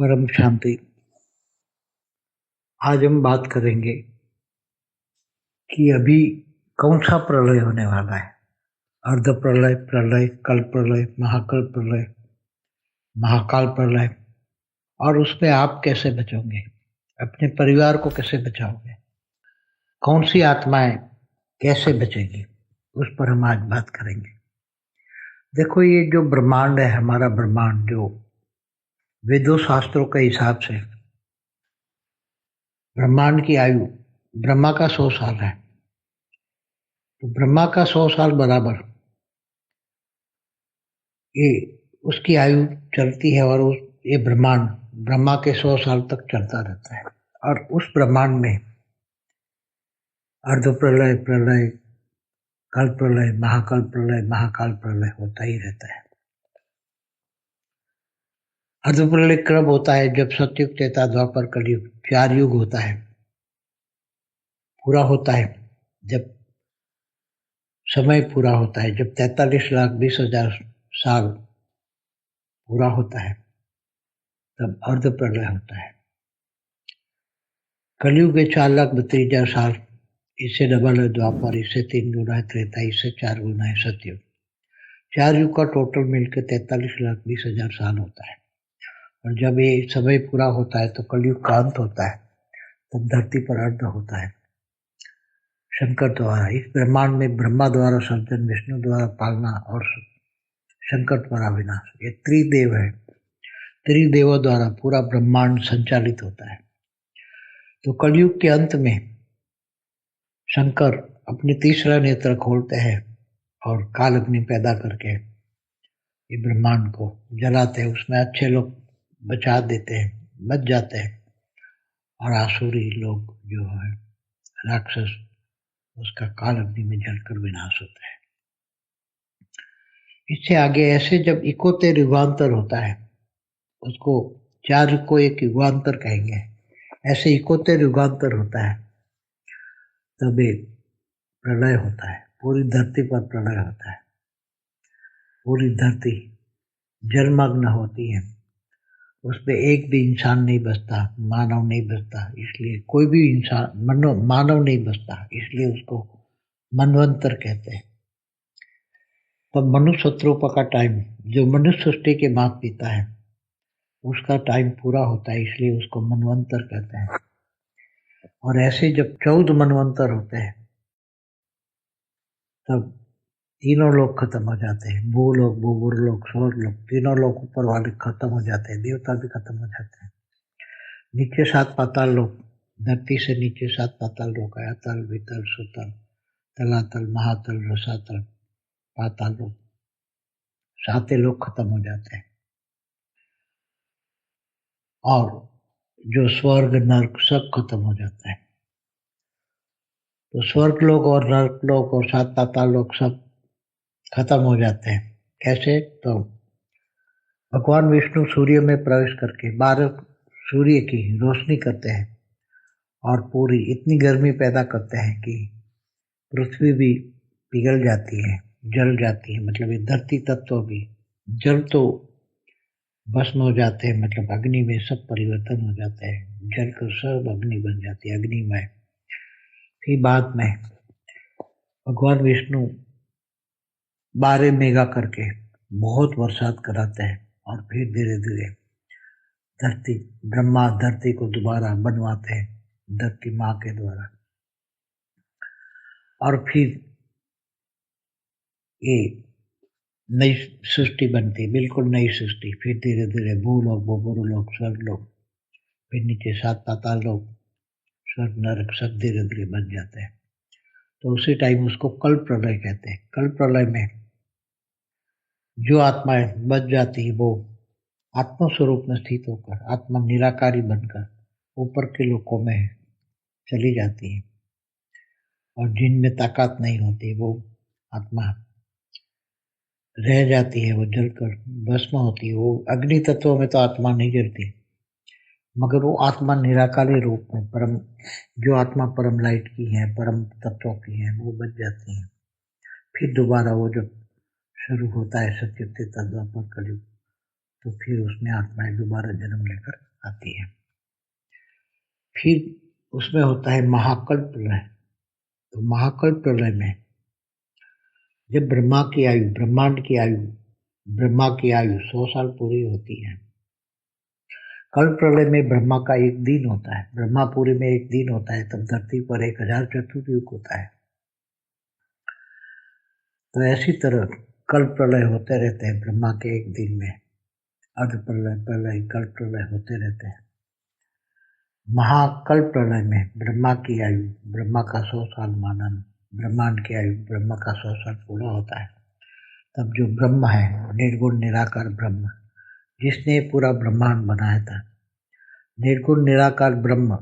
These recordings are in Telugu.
परम शांति। आज हम बात करेंगे कि अभी कौन सा प्रलय होने वाला है? अर्ध प्रलय प्रलय, कल प्रलय, महाकल प्रलय, महाकाल प्रलय। और उसमें आप कैसे बचोगे? अपने परिवार को कैसे बचाओगे? कौन सी आत्माएँ कैसे बचेगी? उस पर हम आज बात करेंगे। देखो, ये जो ब्रह्मांड है, हमारा ब्रह्मांड, जो वेदों शास्त्रों के हिसाब से ब्रह्मांड की आयु, ब्रह्मा का सौ साल है। तो ब्रह्मा का सौ साल बराबर, ये उसकी आयु चलती है और ये ब्रह्मांड, ब्रह्मा के सौ साल तक चलता रहता है। और उस ब्रह्मांड में अर्ध प्रलय प्रलय कल प्रलय महाकाल प्रलय महाकाल प्रलय होता ही रहता है। अर्ध क्रम होता है जब सत्युग चेता द्वापर कलयुग चार युग होता है। पूरा होता है जब समय पूरा होता है। जब तैतालीस लाख बीस हज़ार साल पूरा होता है, तब अर्ध प्रलय होता है। कलयुग के चार लाख बत्तीस हज़ार साल इससे डबल है द्वापर इससे तीन गुना है त्रेता इससे चार गुना है सत्युग। चार युग का टोटल मिलकर तैतालीस लाख बीस हज़ार साल होता है। और जब ये समय पूरा होता है तो कलयुग का अंत होता है, तब धरती पर अर्ध होता है। शंकर द्वारा, इस ब्रह्मांड में ब्रह्मा द्वारा सर्जन विष्णु द्वारा पालना और शंकर द्वारा विनाश, ये त्रिदेव है। त्रिदेवों द्वारा पूरा ब्रह्मांड संचालित होता है। तो कलयुग के अंत में शंकर अपने तीसरा नेत्र खोलते हैं और काल अग्नि पैदा करके ये ब्रह्मांड को जलाते हैं। उसमें अच्छे लोग बचा देते हैं, बच जाते हैं। और आसुरी लोग जो है, राक्षस, उसका काल अग्नि में जलकर विनाश होता है। इससे आगे ऐसे जब इकोतेर युगांतर होता है, उसको चार को एक युगांतर कहेंगे। ऐसे इकोतेर युगांतर होता है तब एक प्रलय होता है, पूरी धरती पर प्रलय होता है। पूरी धरती जलमग्न होती है। उस पर एक भी इंसान नहीं बचता, मानव नहीं बचता, इसलिए कोई भी इंसान, मनो, मानव नहीं बचता, इसलिए उसको मनवंतर कहते हैं। तब मनुष्य शत्रुपा का टाइम जो मनुष्य सृष्टि के मात पीता है, उसका टाइम पूरा होता है, इसलिए उसको मनवंतर कहते हैं। और ऐसे जब चौदह मनवंतर होते हैं, तब तीनों लोग खत्म हो जाते हैं। भू लोग भूबुर लोग स्वर्ग लोग, तीनों लोग ऊपर वाले खत्म हो जाते हैं। देवता भी खत्म हो जाते हैं। नीचे सात पाताल लोग धरती से नीचे सात पाताल लोग आया तल वितल, सुतल, तलातल, महातल, रसातल, पाताल लोग साते लोग खत्म हो जाते हैं। और जो स्वर्ग, नर्क सब खत्म हो जाता है। तो स्वर्ग लोग और नर्क लोग और सात पाताल लोग सब खत्म हो जाते हैं। कैसे? तो भगवान विष्णु सूर्य में प्रवेश करके बारह सूर्य की रोशनी करते हैं और पूरी इतनी गर्मी पैदा करते हैं कि पृथ्वी भी पिघल जाती है, जल जाती है। मतलब ये धरती तत्व भी जल तो भस्म हो जाते हैं मतलब अग्नि में सब परिवर्तन हो जाते हैं। जल कर सब अग्नि बन जाती है, अग्निमय। फिर बाद में भगवान विष्णु बारह मेगा करके बहुत बरसात कराते हैं और फिर धीरे धीरे धरती, ब्रह्मा धरती को दोबारा बनवाते हैं, धरती माँ के द्वारा। और फिर ये नई सृष्टि बनती है, बिल्कुल नई सृष्टि। फिर धीरे धीरे भू लोग बोबुर लोग, स्वर्ग लोग, फिर नीचे सात पाताल लोग, स्वर्ग, नरक, सब धीरे धीरे बन जाते हैं। तो उसी टाइम उसको कल प्रलय कहते हैं। कल प्रलय में जो आत्माएँ बच जाती है, वो आत्मा स्वरूप में स्थित होकर, आत्मा निराकारी बनकर ऊपर के लोकों में चली जाती है। और जिनमें ताकत नहीं होती, वो आत्मा रह जाती है, वो जलकर भस्म होती है। वो अग्नि तत्वों में तो आत्मा नहीं जलती, मगर वो आत्मा निराकारी रूप में, परम, जो आत्मा परम लाइट की है, परम तत्वों की है, वो बच जाती है। फिर दोबारा वो जब शुरू होता है सत्युक्ति द्वापर कलयुग तो फिर उसमें आत्माएँ दोबारा जन्म लेकर आती है। फिर उसमें होता है महाकल्प प्रलय। तो महाकल्प प्रलय में जब ब्रह्मा की आयु, ब्रह्मांड की आयु, ब्रह्मा की आयु सौ साल पूरी होती है, कल्प प्रलय में ब्रह्मा का एक दिन होता है। ब्रह्मा पूरी में एक दिन होता है, तब धरती पर एक हज़ार चतुर्युग होता है। तो ऐसी तरह कल्प प्रलय होते रहते हैं, ब्रह्मा के एक दिन में। अर्ध प्रलय प्रलय, कल प्रलय होते रहते हैं। महाकल प्रलय में ब्रह्मा की आयु, ब्रह्मा का सौ साल मानन, ब्रह्मांड की आयु, ब्रह्मा का सौ साल पूरा होता है। तब जो ब्रह्म है, निर्गुण, निराकार ब्रह्म, जिसने पूरा ब्रह्मांड बनाया था। निर्गुण, निराकार ब्रह्म,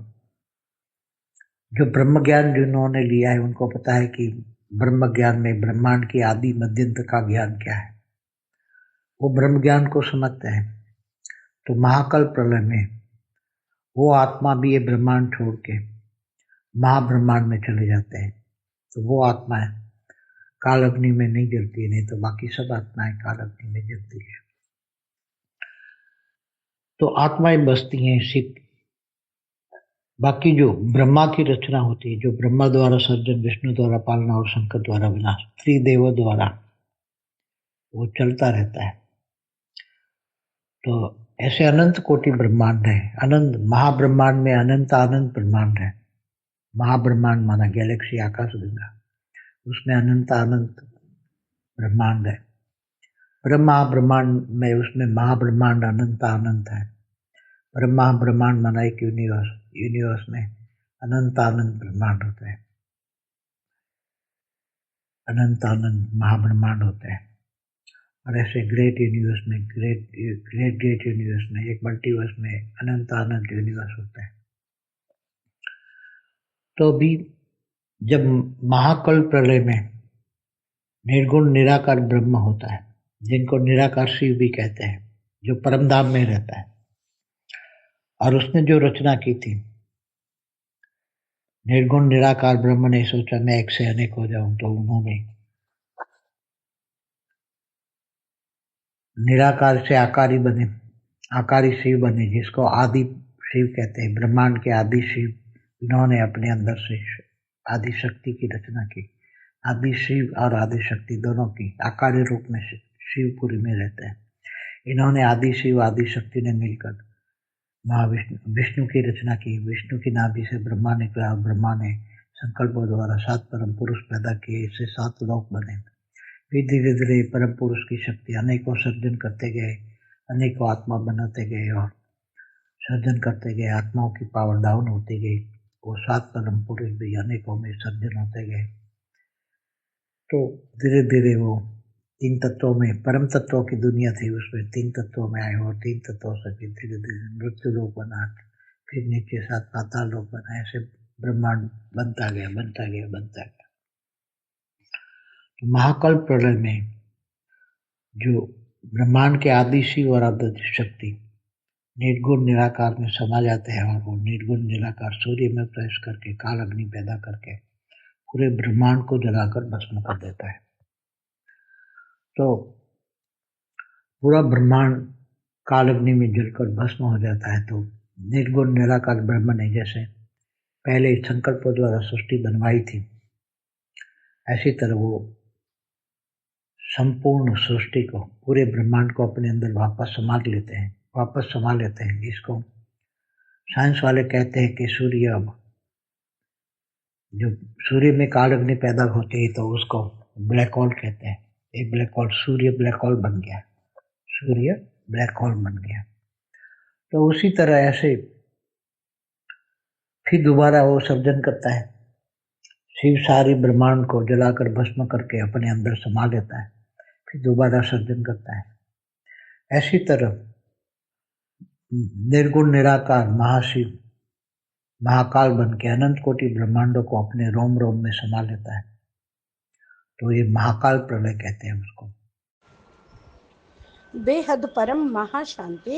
जो ब्रह्म ज्ञान जिन्होंने लिया है, उनको पता है कि ब्रह्म ज्ञान में, ब्रह्मांड की आदि मध्यंत का ज्ञान क्या है? वो ब्रह्म ज्ञान को समझते हैं। तो महाकल प्रलय में वो आत्मा भी ये ब्रह्मांड छोड़ के महाब्रह्मांड में चले जाते हैं। तो वो आत्माएँ काल अग्नि में नहीं जलती, नहीं तो बाकी सब आत्माएँ काल अग्नि में जलती है। तो आत्माएँ बसती हैं सिर्फ़ बाकी जो ब्रह्मा की रचना होती है, जो ब्रह्मा द्वारा सर्जन विष्णु द्वारा पालना और शंकर द्वारा विनाश, त्रिदेव द्वारा, वो चलता रहता है। तो ऐसे अनंत कोटि ब्रह्मांड है, अनंत महाब्रह्मांड में अनंत अनंत ब्रह्मांड है। महाब्रह्मांड माना गैलेक्सी, आकाश, गंगा, उसमें अनंत अनंत ब्रह्मांड है। ब्रह्मा ब्रह्मांड में उसमें महाब्रह्मांड अनंत अनंत है। ब्रह्मा ब्रह्मांड माना एक यूनिवर्स यूनिवर्स में अनंत आनंद ब्रह्मांड होते हैं। अनंत आनंद महाब्रह्मांड होते हैं। और ऐसे ग्रेट यूनिवर्स में ग्रेट ग्रेट ग्रेट यूनिवर्स में, एक मल्टीवर्स में अनंत आनंद यूनिवर्स होते हैं। तो भी जब महाकल प्रलय में निर्गुण निराकार ब्रह्म होता है, जिनको निराकार शिव भी कहते हैं, जो परमधाम में रहता है और उसने जो रचना की थी। निर्गुण, निराकार ब्रह्म ने सोचा, मैं एक से अनेक हो जाऊँ तो उन्होंने निराकार से आकारी बने, आकारी शिव बने, जिसको आदि शिव कहते हैं। ब्रह्मांड के आदि शिव, इन्होंने अपने अंदर से आदि शक्ति की रचना की। आदि शिव और आदि शक्ति दोनों की आकारी रूप में शिवपुरी में रहते हैं। इन्होंने आदि शिव, आदि शक्ति ने मिलकर महाविष्णु, विष्णु की रचना की, विष्णु की नाभि से ब्रह्मा निकला ब्रह्मा ने संकल्पों द्वारा सात परम पुरुष पैदा किए, इससे सात लोक बने। फिर धीरे धीरे परम पुरुष की शक्ति अनेकों सर्जन करते गए, अनेकों आत्मा बनाते गए और सर्जन करते गए, आत्माओं की पावर डाउन होती गई। वो सात परम पुरुष भी अनेकों में सर्जन होते गए। तो धीरे धीरे वो तीन तत्वों में, परम तत्वों की दुनिया थी उसमें, तीन तत्वों में आए और तीन तत्वों से फिर धीरे धीरे मृत्यु लोक बना, फिर नीचे सात पाताल लोक बना, ऐसे ब्रह्मांड बनता गया बनता गया बनता गया। तो महाकल्प प्रलय में जो ब्रह्मांड के आदि शिव और आदि शक्ति निर्गुण निराकार में समा जाते हैं और वो निर्गुण निराकार सूर्य में प्रवेश करके, काल अग्नि पैदा करके, पूरे ब्रह्मांड को जलाकर भस्म कर देता है। तो पूरा ब्रह्मांड काल अग्नि में जलकर भस्म हो जाता है तो निर्गुण निराकार ब्रह्म ने जैसे पहले संकल्पों द्वारा सृष्टि बनवाई थी, ऐसी तरह वो संपूर्ण सृष्टि को, पूरे ब्रह्मांड को अपने अंदर वापस संभाल लेते हैं, वापस संभाल लेते हैं, जिसको साइंस वाले कहते हैं कि सूर्य अब जो सूर्य में काल अग्नि पैदा होती है तो उसको ब्लैक होल कहते हैं। एक ब्लैक होल सूर्य ब्लैक होल बन गया। सूर्य ब्लैक होल बन गया। तो उसी तरह ऐसे फिर दोबारा वो सर्जन करता है। शिव सारी ब्रह्मांड को जलाकर भस्म करके अपने अंदर समा लेता है। फिर दोबारा सर्जन करता है। ऐसी तरह निर्गुण, निराकार महाशिव, महाकाल बन के अनंत कोटि ब्रह्मांडों को अपने रोम रोम में समा लेता है। तो ये महाकाल प्रलय कहते हैं उसको బేహద్ పరం మహాశాంతి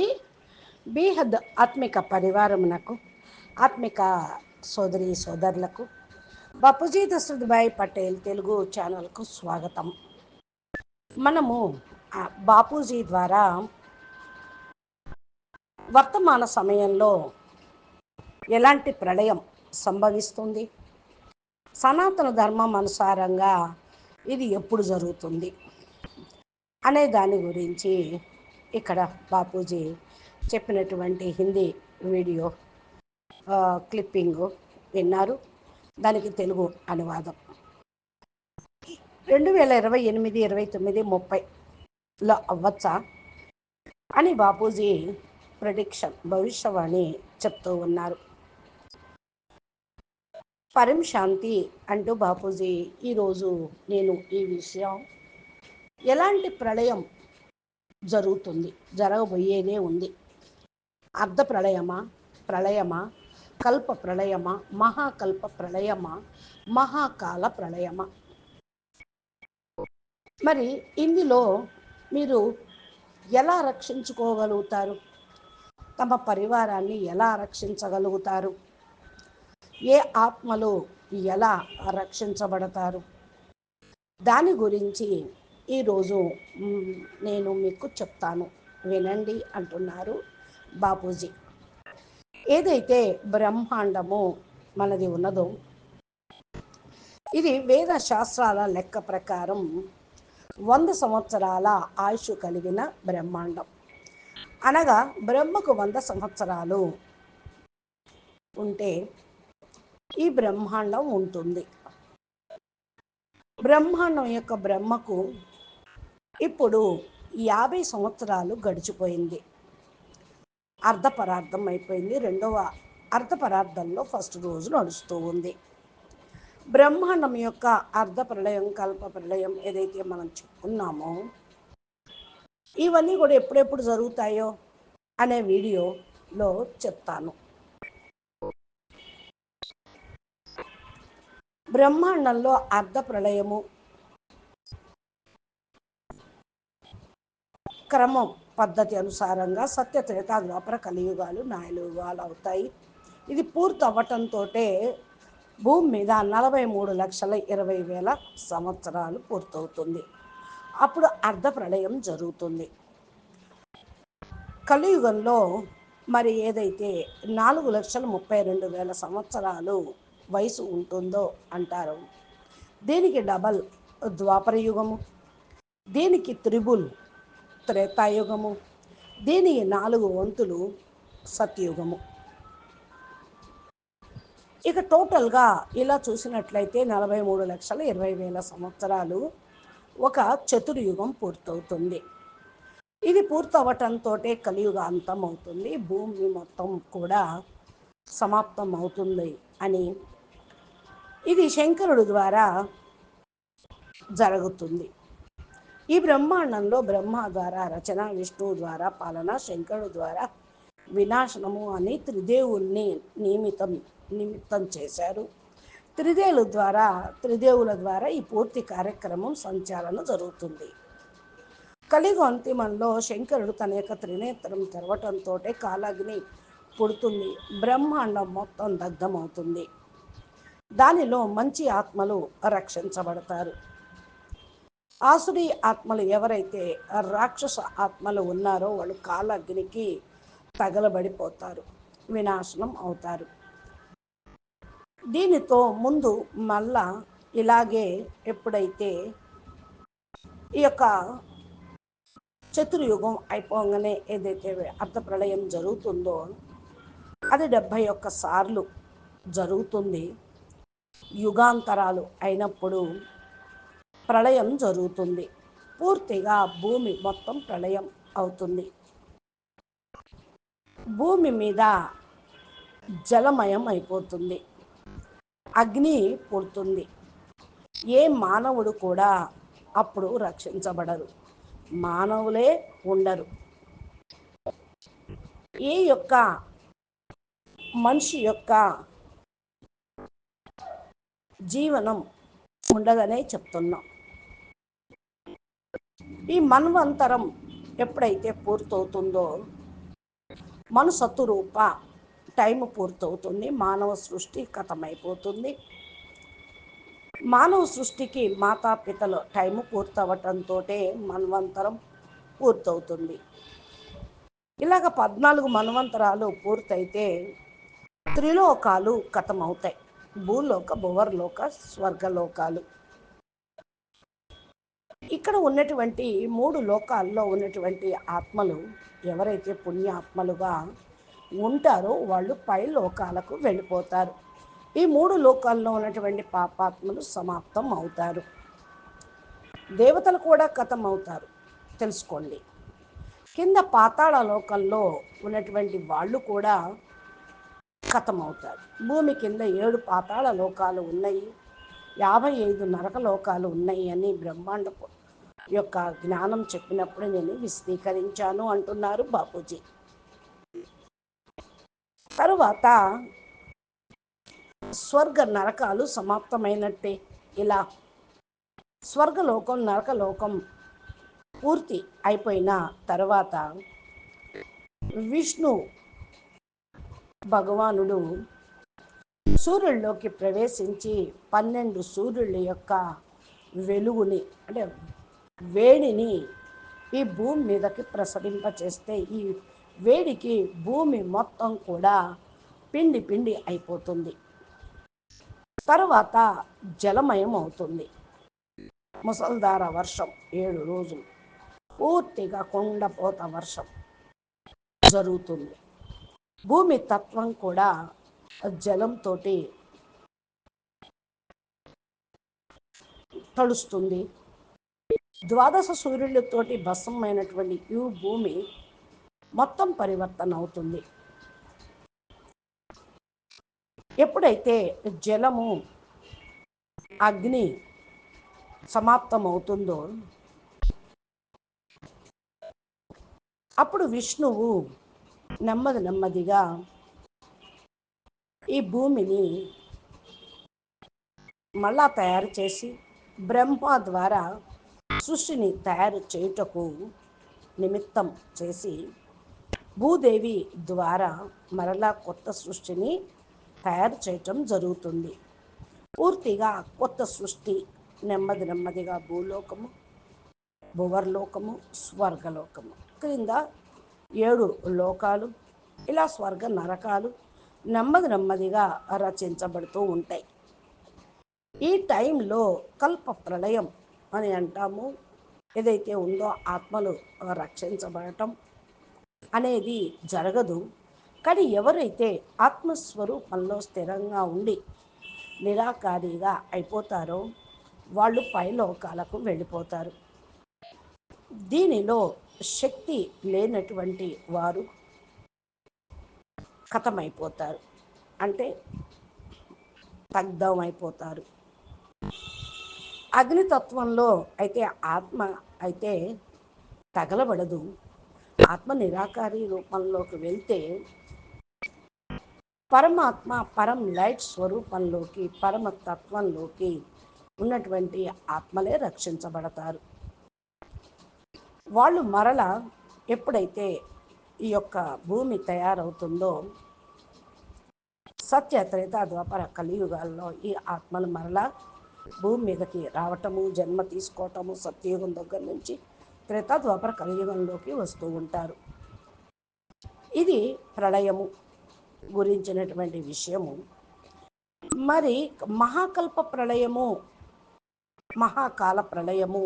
బేహద్ ఆత్మిక పరివారమునకు ఆత్మిక సోదరి సోదరులకు బాపూజీ దశరథ్భాయ్ పటేల్ తెలుగు ఛానల్కు స్వాగతం మనము బాపూజీ ద్వారా వర్తమాన సమయంలో ఎలాంటి ప్రళయం సంభవిస్తుంది సనాతన ధర్మం అనుసారంగా ఇది ఎప్పుడు జరుగుతుంది అనే దాని గురించి ఇక్కడ బాపూజీ చెప్పినటువంటి హిందీ వీడియో క్లిప్పింగ్ విన్నారు. దానికి తెలుగు అనువాదం. రెండు వేల ఇరవై ఎనిమిది ఇరవై తొమ్మిది ముప్పైలో అవ్వచ్చా అని బాపూజీ ప్రొడిక్షన్ భవిష్యవాణి చెప్తూ ఉన్నారు. పరం శాంతి అంటూ బాపూజీ ఈరోజు నేను ఈ విషయం ఎలాంటి ప్రళయం జరుగుతుంది జరగబోయేదే ఉంది? అర్ధ ప్రళయమా? ప్రళయమా? కల్ప ప్రళయమా? మహాకల్ప ప్రళయమా? మహాకాల ప్రళయమా? మరి ఇందులో మీరు ఎలా రక్షించుకోగలుగుతారు? తమ పరివారాన్ని ఎలా రక్షించగలుగుతారు? ఏ ఆత్మలు ఎలా రక్షించబడతారు? దాని గురించి ఈరోజు నేను మీకు చెప్తాను. వినండి అంటున్నారు బాపూజీ. ఏదైతే బ్రహ్మాండము మనది ఉన్నదో ఇది వేద శాస్త్రాల లెక్క ప్రకారం వంద సంవత్సరాల ఆయుష్ కలిగిన బ్రహ్మాండం. అనగా బ్రహ్మకు వంద సంవత్సరాలు ఉంటే ఈ బ్రహ్మాండం ఉంటుంది. బ్రహ్మాండం యొక్క బ్రహ్మకు ఇప్పుడు యాభై సంవత్సరాలు గడిచిపోయింది. అర్ధ పరార్థం అయిపోయింది. రెండవ అర్ధ పరార్థంలో ఫస్ట్ రోజు నడుస్తూ ఉంది. బ్రహ్మాండం యొక్క అర్ధ ప్రళయం కల్ప ప్రళయం ఏదైతే మనం చెప్పుకున్నామో ఇవన్నీ కూడా ఎప్పుడెప్పుడు జరుగుతాయో అనే వీడియోలో చెప్తాను. బ్రహ్మాండంలో అర్ధ ప్రళయము. క్రమం పద్ధతి అనుసారంగా సత్య త్రేతా ద్వాపర కలియుగాలు నాయలుగాలు అవుతాయి ఇది పూర్తి అవ్వటంతో భూమి మీద నలభై మూడు లక్షల ఇరవై వేల సంవత్సరాలు పూర్తవుతుంది. అప్పుడు అర్ధ ప్రళయం జరుగుతుంది. కలియుగంలో మరి ఏదైతే నాలుగు లక్షల ముప్పై రెండు వేల సంవత్సరాలు వయసు ఉంటుందో అంటారు. దీనికి డబల్ ద్వాపర యుగము దీనికి త్రిబుల్ త్రేతాయుగము? దీనికి నాలుగు వంతులు సత్యుగము? ఇక టోటల్గా ఇలా చూసినట్లయితే నలభై మూడు లక్షల ఇరవై వేల సంవత్సరాలు ఒక చతుర్యుగం పూర్తవుతుంది. ఇది పూర్తవటంతో కలియుగ అంతం అవుతుంది. భూమి మొత్తం కూడా సమాప్తం అవుతుంది అని ఇది శంకరుడు ద్వారా జరుగుతుంది. ఈ బ్రహ్మాండంలో బ్రహ్మ ద్వారా రచన విష్ణువు ద్వారా పాలన శంకరుడు ద్వారా వినాశనము అని త్రిదేవుల్ని నియమితం నిమిత్తం చేశారు. త్రిదేవుల ద్వారా త్రిదేవుల ద్వారా ఈ పూర్తి కార్యక్రమం సంచాలన జరుగుతుంది. కలియుగ అంతిమంలో శంకరుడు తన యొక్క త్రినేత్రం తెరవటంతో కాలాగ్ని పుడుతుంది. బ్రహ్మాండం మొత్తం దగ్ధమవుతుంది. దానిలో మంచి ఆత్మలు రక్షించబడతారు. ఆసురి ఆత్మలు ఎవరైతే రాక్షస ఆత్మలు ఉన్నారో వాళ్ళు కాలగ్నికి తగలబడిపోతారు వినాశనం అవుతారు. దీనితో ముందు మళ్ళా ఇలాగే ఎప్పుడైతే ఈ యొక్క చతుర్యుగం అయిపోగానే ఏదైతే అర్థప్రళయం జరుగుతుందో అది డెబ్భై ఒక్క సార్లు జరుగుతుంది. యుగాంతరాలు అయినప్పుడు ప్రళయం జరుగుతుంది. పూర్తిగా భూమి మొత్తం ప్రళయం అవుతుంది. భూమి మీద జలమయం అయిపోతుంది. అగ్ని పుడుతుంది. ఏ మానవుడు కూడా అప్పుడు రక్షించబడరు. మానవులే ఉండరు. ఈ యొక్క మనిషి యొక్క జీవనం ఉండదనే చెప్తున్నాం. ఈ మన్వంతరం ఎప్పుడైతే పూర్తవుతుందో మనసత్తు రూప టైం పూర్తవుతుంది మానవ సృష్టి కథమైపోతుంది. మానవ సృష్టికి మాతాపితల టైం పూర్తవటంతో మన్వంతరం పూర్తవుతుంది. ఇలాగ పద్నాలుగు మన్వంతరాలు పూర్తయితే త్రిలోకాలు కథమవుతాయి. భూలోక భువర్లోక స్వర్గలోకాలు. ఇక్కడ ఉన్నటువంటి మూడు లోకాల్లో ఉన్నటువంటి ఆత్మలు ఎవరైతే పుణ్యాత్మలుగా ఉంటారో వాళ్ళు పై లోకాలకు వెళ్ళిపోతారు. ఈ మూడు లోకాల్లో ఉన్నటువంటి పాపాత్మలు సమాప్తం అవుతారు. దేవతలు కూడా కథం అవుతారు తెలుసుకోండి. కింద పాతాళ లోకంలో ఉన్నటువంటి వాళ్ళు కూడా కథం భూమి కింద ఏడు పాతాళ లోకాలు ఉన్నాయి. యాభై ఐదు నరక లోకాలు ఉన్నాయి అని బ్రహ్మాండ యొక్క జ్ఞానం చెప్పినప్పుడు నేను విశదీకరించాను అంటున్నారు బాపూజీ. తరువాత స్వర్గ నరకాలు సమాప్తమైనట్టే. ఇలా స్వర్గలోకం నరకలోకం పూర్తి అయిపోయిన తర్వాత విష్ణు భగవానుడు సూర్యుల్లోకి ప్రవేశించి పన్నెండు సూర్యుల యొక్క వెలుగుని అంటే వేడిని ఈ భూమి మీదకి ప్రసరింపచేస్తే ఈ వేడికి భూమి మొత్తం కూడా పిండి పిండి అయిపోతుంది. తర్వాత జలమయం అవుతుంది. ముసల్ధార వర్షం ఏడు రోజులు. పూర్తిగా కొండపోత వర్షం జరుగుతుంది. భూమి తత్వం కూడా జలంతో తడుస్తుంది. ద్వాదశ సూర్యులతోటి భస్మమైనటువంటి ఈ భూమి మొత్తం పరివర్తన అవుతుంది ఎప్పుడైతే జలము అగ్ని సమాప్తం అవుతుందో అప్పుడు విష్ణువు నెమ్మది నెమ్మదిగా ఈ భూమిని మళ్ళా తయారు చేసి బ్రహ్మ ద్వారా సృష్టిని తయారు చేయుటకు నిమిత్తం చేసి భూదేవి ద్వారా మరలా కొత్త సృష్టిని తయారు చేయటం జరుగుతుంది. పూర్తిగా కొత్త సృష్టి నెమ్మది నెమ్మదిగా భూలోకము భువర్లోకము స్వర్గలోకము. క్రింద ఏడు లోకాలు ఇలా స్వర్గ నరకాలు నెమ్మది నెమ్మదిగా రచించబడుతూ ఉంటాయి. ఈ టైంలో కల్ప ప్రళయం అని అంటాము. ఏదైతే ఉందో ఆత్మలు రక్షించబడటం అనేది జరగదు. కానీ ఎవరైతే ఆత్మస్వరూపంలో స్థిరంగా ఉండి నిరాకారిగా అయిపోతారో వాళ్ళు పైలోకాలకు వెళ్ళిపోతారు. దీనిలో శక్తి లేనటువంటి వారు కథమైపోతారు. అంటే దగ్ధమైపోతారు అగ్నితత్వంలో అయితే ఆత్మ అయితే తగలబడదు. ఆత్మ నిరాకారి రూపంలోకి వెళ్తే పరమాత్మ పరం లైట్ స్వరూపంలోకి పరమ తత్వంలోకి ఉన్నటువంటి ఆత్మలే రక్షించబడతారు. వాళ్ళు మరల ఎప్పుడైతే ఈ యొక్క భూమి తయారవుతుందో సత్య త్రేత ద్వాపర కలియుగాల్లో ఈ ఆత్మలు మరలా భూమి మీదకి రావటము జన్మ తీసుకోవటము సత్యయుగం దగ్గర నుంచి త్రేత ద్వాపర కలియుగంలోకి వస్తూ ఉంటారు. ఇది ప్రళయము గురించినటువంటి విషయము. మరి మహాకల్ప ప్రళయము మహాకాల ప్రళయము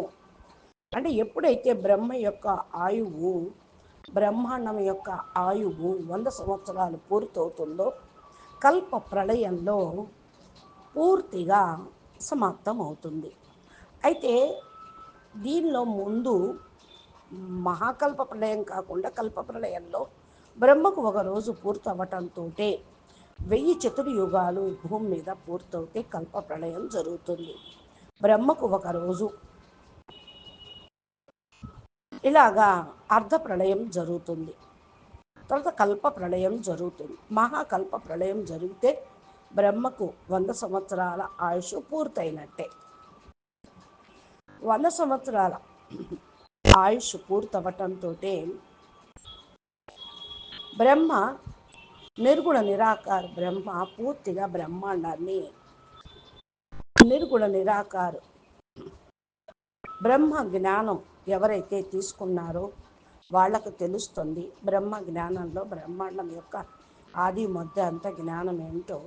అంటే ఎప్పుడైతే బ్రహ్మ యొక్క ఆయువు బ్రహ్మాండం యొక్క ఆయువు వంద సంవత్సరాలు పూర్తవుతుందో కల్ప ప్రళయంలో పూర్తిగా సమాప్తం అవుతుంది అయితే దీనిలో ముందు మహాకల్ప ప్రళయం కాకుండా కల్ప ప్రళయంలో బ్రహ్మకు ఒక రోజు పూర్తి అవ్వటంతో వెయ్యి చతుర్యుగాలు భూమి మీద పూర్తవుతే కల్ప ప్రళయం జరుగుతుంది. బ్రహ్మకు ఒక రోజు ఇలాగా అర్ధ ప్రళయం జరుగుతుంది. తర్వాత కల్ప ప్రళయం జరుగుతుంది. మహాకల్ప ప్రళయం జరిగితే బ్రహ్మకు వంద సంవత్సరాల ఆయుష్ పూర్తయినట్టే. వంద సంవత్సరాల ఆయుష్ పూర్తవటంతో బ్రహ్మ నిర్గుణ నిరాకార బ్రహ్మ పూర్తిగా బ్రహ్మాండాన్ని నిర్గుణ నిరాకారు బ్రహ్మ జ్ఞానం ఎవరైతే తీసుకున్నారో వాళ్ళకు తెలుస్తుంది బ్రహ్మ జ్ఞానంలో బ్రహ్మాండం యొక్క ఆది మధ్య అంత జ్ఞానం ఏంటో.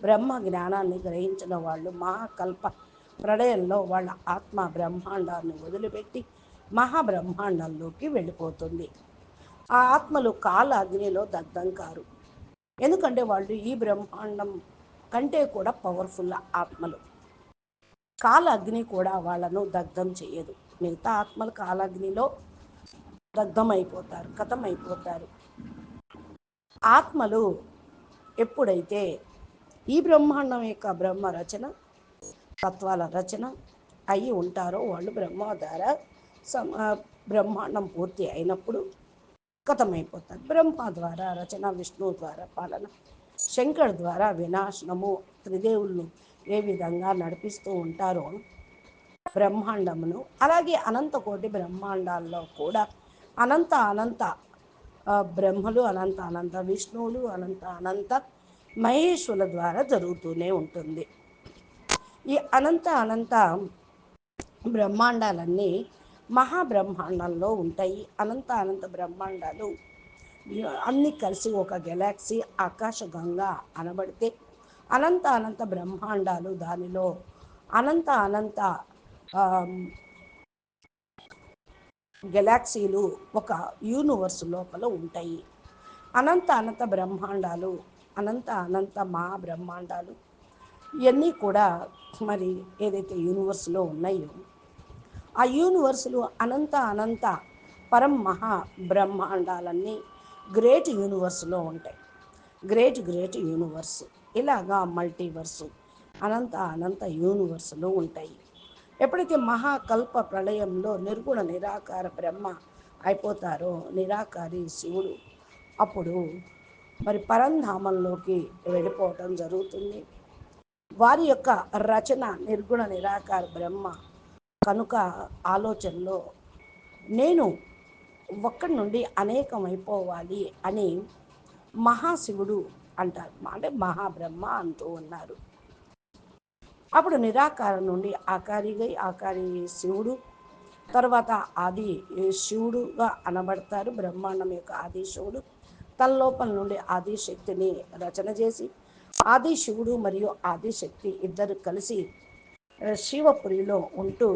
బ్రహ్మ జ్ఞానాన్ని గ్రహించిన వాళ్ళు మహాకల్ప ప్రళయంలో వాళ్ళ ఆత్మ బ్రహ్మాండాన్ని వదిలిపెట్టి మహాబ్రహ్మాండంలోకి వెళ్ళిపోతుంది. ఆ ఆత్మలు కాల అగ్నిలో దగ్ధం కారు. ఎందుకంటే వాళ్ళు ఈ బ్రహ్మాండం కంటే కూడా పవర్ఫుల్ ఆత్మలు. కాల అగ్ని కూడా వాళ్ళను దగ్ధం చేయదు. మిగతా ఆత్మలు కాలాగ్నిలో దగ్ధం అయిపోతారు కథం అయిపోతారు ఆత్మలు ఎప్పుడైతే ఈ బ్రహ్మాండం యొక్క బ్రహ్మ రచన తత్వాల రచన అయి ఉంటారో వాళ్ళు బ్రహ్మ ద్వారా సమ బ్రహ్మాండం పూర్తి అయినప్పుడు కథమైపోతారు. బ్రహ్మ ద్వారా రచన విష్ణు ద్వారా పాలన శంకర్ ద్వారా వినాశనము త్రిదేవులను ఏ విధంగా నడిపిస్తూ ఉంటారో బ్రహ్మాండమును. అలాగే అనంత కోటి బ్రహ్మాండాల్లో కూడా అనంత అనంత బ్రహ్మలు అనంత అనంత విష్ణువులు అనంత అనంత మహేశ్వరుల ద్వారా జరుగుతూనే ఉంటుంది. ఈ అనంత అనంత బ్రహ్మాండాలన్నీ మహాబ్రహ్మాండంలో ఉంటాయి. అనంత అనంత బ్రహ్మాండాలు అన్నీ కలిసి ఒక గెలాక్సీ ఆకాశగంగా అనబడితే అనంత అనంత బ్రహ్మాండాలు దానిలో అనంత అనంత గెలాక్సీలు ఒక యూనివర్స్ లోపల ఉంటాయి. అనంత అనంత బ్రహ్మాండాలు అనంత అనంత మహాబ్రహ్మాండాలు ఇవన్నీ కూడా మరి ఏదైతే యూనివర్స్లో ఉన్నాయో ఆ యూనివర్సులు అనంత అనంత పరం మహా బ్రహ్మాండాలన్నీ గ్రేట్ యూనివర్స్లో ఉంటాయి. Great great universe. ఇలాగా మల్టీవర్సు అనంత అనంత యూనివర్సులు ఉంటాయి. ఎప్పుడైతే మహాకల్ప ప్రళయంలో నిర్గుణ నిరాకార బ్రహ్మ అయిపోతారో నిరాకారి శివుడు అప్పుడు మరి పరంధామంలోకి వెళ్ళిపోవటం జరుగుతుంది. వారి యొక్క రచన నిర్గుణ నిరాకార బ్రహ్మ కనుక ఆలోచనలో నేను ఒక్కడి నుండి అనేకం అయిపోవాలి అని మహాశివుడు అంటారు. అంటే మహాబ్రహ్మ అంటూ ఉన్నారు. అప్పుడు నిరాకారం నుండి ఆకారిగై ఆకారి శివుడు తర్వాత ఆది శివుడుగా అనబడతారు. బ్రహ్మాండం యొక్క ఆది శివుడు. తల్లోపల నుండి ఆది శక్తిని రచన చేసి ఆది శివుడు మరియు ఆది శక్తి ఇద్దరు కలిసి శివపురిలో ఉంటూ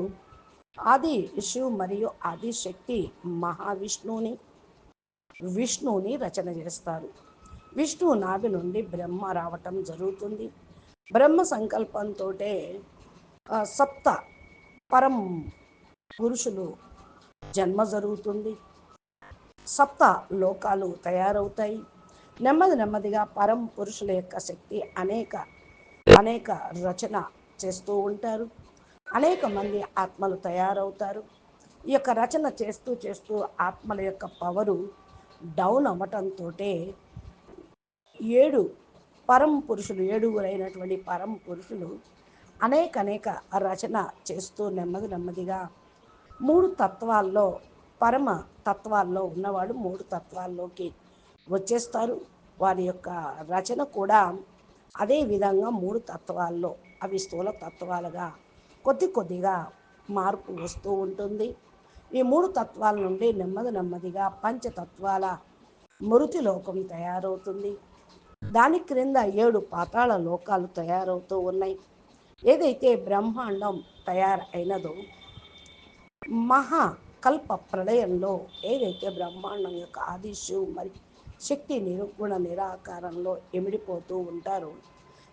ఆది శివు మరియు ఆది శక్తి మహావిష్ణువుని విష్ణువుని రచన చేస్తారు. విష్ణువు నాభి నుండి బ్రహ్మ రావటం జరుగుతుంది. బ్రహ్మ సంకల్పంతో సప్త పరం పురుషులు జన్మ జరుగుతుంది. సప్త లోకాలు తయారవుతాయి. నెమ్మది నెమ్మదిగా పరం పురుషుల యొక్క శక్తి అనేక అనేక రచన చేస్తూ ఉంటారు. అనేక మంది ఆత్మలు తయారవుతారు. ఈ యొక్క రచన చేస్తూ చేస్తూ ఆత్మల యొక్క పవరు డౌన్ అవ్వటంతో ఏడు పరం పురుషులు ఏడుగురైనటువంటి పరం పురుషులు అనేక అనేక రచన చేస్తూ నెమ్మది నెమ్మదిగా మూడు తత్వాల్లో పరమ తత్వాల్లో ఉన్నవాడు మూడు తత్వాల్లోకి వచ్చేస్తారు. వారి యొక్క రచన కూడా అదే విధంగా మూడు తత్వాల్లో అవి స్థూల తత్వాలుగా కొద్ది కొద్దిగా మార్పు వస్తూ ఉంటుంది. ఈ మూడు తత్వాల నుండి నెమ్మది నెమ్మదిగా పంచతత్వాల మృతి లోకం తయారవుతుంది. దాని క్రింద ఏడు పాతాళ లోకాలు తయారవుతూ ఉన్నాయి. ఏదైతే బ్రహ్మాండం తయారైనదో మహా కల్ప ప్రళయంలో ఏదైతే బ్రహ్మాండం యొక్క ఆది మరి శక్తి నిర్గుణ నిరాకారంలో ఎమిడిపోతూ ఉంటారు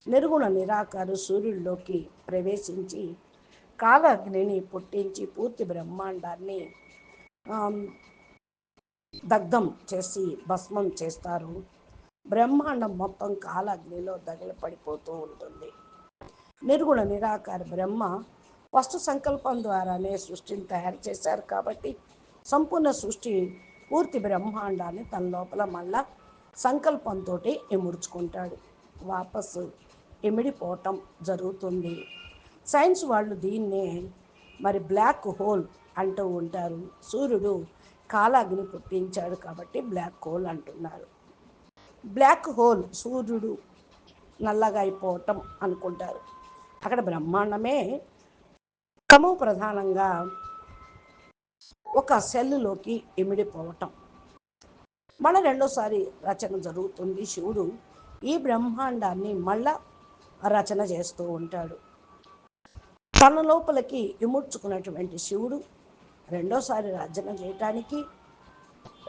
నిర్గుణ నిరాకారు సూర్యుడిలోకి ప్రవేశించి కాలాగ్నిని పుట్టించి పూర్తి బ్రహ్మాండాన్ని దగ్ధం చేసి భస్మం చేస్తారు. బ్రహ్మాండం మొత్తం కాలాగ్నిలో దగలపడిపోతూ ఉంటుంది. నిర్గుణ నిరాకార బ్రహ్మ వస్తు సంకల్పం ద్వారానే సృష్టిని తయారు చేశారు కాబట్టి సంపూర్ణ సృష్టి పూర్తి బ్రహ్మాండాన్ని తన లోపల మళ్ళా సంకల్పంతో ఎముడుచుకుంటాడు వాపసు ఎమిడిపోవటం జరుగుతుంది. సైన్స్ వాళ్ళు దీన్నే మరి బ్లాక్ హోల్ అంటూ ఉంటారు. సూర్యుడు కాలాగ్ని పుట్టించాడు కాబట్టి బ్లాక్ హోల్ అంటున్నారు. బ్లాక్ హోల్ సూర్యుడు నల్లగా అయిపోవటం అనుకుంటారు. అక్కడ బ్రహ్మాండమే తమో ప్రధానంగా ఒక సెల్లులోకి ఇమిడిపోవటం. మళ్ళీ రెండోసారి రచన జరుగుతుంది. శివుడు ఈ బ్రహ్మాండాన్ని మళ్ళా రచన చేస్తూ ఉంటాడు. తన లోపలికి ఇముడ్చుకున్నటువంటి శివుడు రెండోసారి రచన చేయటానికి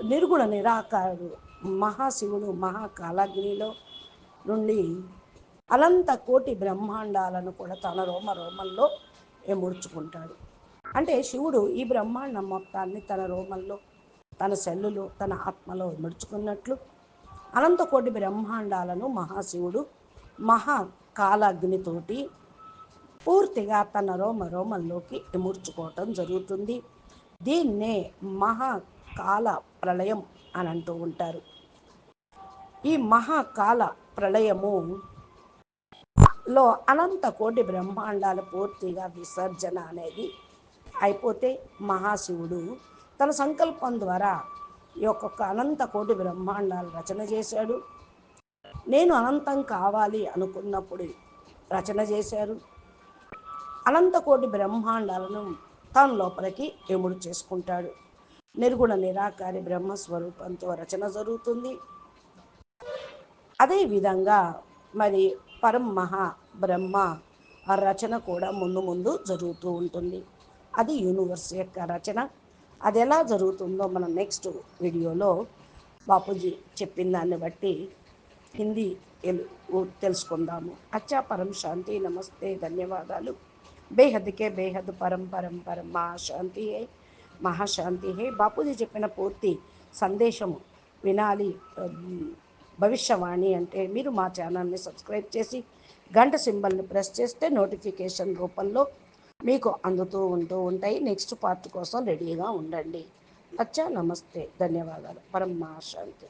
నిర్గుణ నిరాకారుడు మహాశివుడు మహాకాలాగ్నిలో నుండి అనంత కోటి బ్రహ్మాండాలను కూడా తన రోమ రోమంలో ఎముడుచుకుంటాడు అంటే శివుడు ఈ బ్రహ్మాండం మొత్తాన్ని తన రోమల్లో తన సెల్లులో తన ఆత్మలో ఎముడుచుకున్నట్లు అనంత కోటి బ్రహ్మాండాలను మహాశివుడు మహాకాలాగ్నితోటి పూర్తిగా తన రోమ రోమంలోకి ఎముడ్చుకోవటం జరుగుతుంది. దీన్నే మహాకాల ప్రళయం అని అంటూ ఉంటారు. ఈ మహాకాల ప్రళయము లో అనంత కోటి బ్రహ్మాండాలు పూర్తిగా విసర్జన అనేది అయిపోతే మహాశివుడు తన సంకల్పం ద్వారా ఈ ఒక్కొక్క అనంత కోటి బ్రహ్మాండాలు రచన చేశాడు. నేను అనంతం కావాలి అనుకున్నప్పుడు రచన చేశారు. అనంత కోటి బ్రహ్మాండాలను తన లోపలికి ఎముడు చేసుకుంటాడు. నిర్గుణ నిరాకారి బ్రహ్మస్వరూపంతో రచన జరుగుతుంది. అదేవిధంగా మరి పరం మహా బ్రహ్మ ఆ రచన కూడా ముందు ముందు జరుగుతూ ఉంటుంది. అది యూనివర్స్ యొక్క రచన. అది ఎలా జరుగుతుందో మనం నెక్స్ట్ వీడియోలో బాపూజీ చెప్పిన దాన్ని బట్టి హిందీ తెలు- తెలుసుకుందాము. అచ్చా పరం శాంతి నమస్తే ధన్యవాదాలు. బేహద్కే బేహద్ పరం పరం పరం మహాశాంతి హే మహాశాంతి హే. బాపూజీ చెప్పిన పూర్తి సందేశము వినాలి. భవిష్యవాణి అంటే మీరు మా ఛానల్ని సబ్స్క్రైబ్ చేసి గంట సింబల్ని ప్రెస్ చేస్తే నోటిఫికేషన్ రూపంలో మీకు అందుతూ ఉంటూ ఉంటాయి. నెక్స్ట్ పార్ట్ కోసం రెడీగా ఉండండి. అచ్చా నమస్తే. ధన్యవాదాలు. పరం శాంతి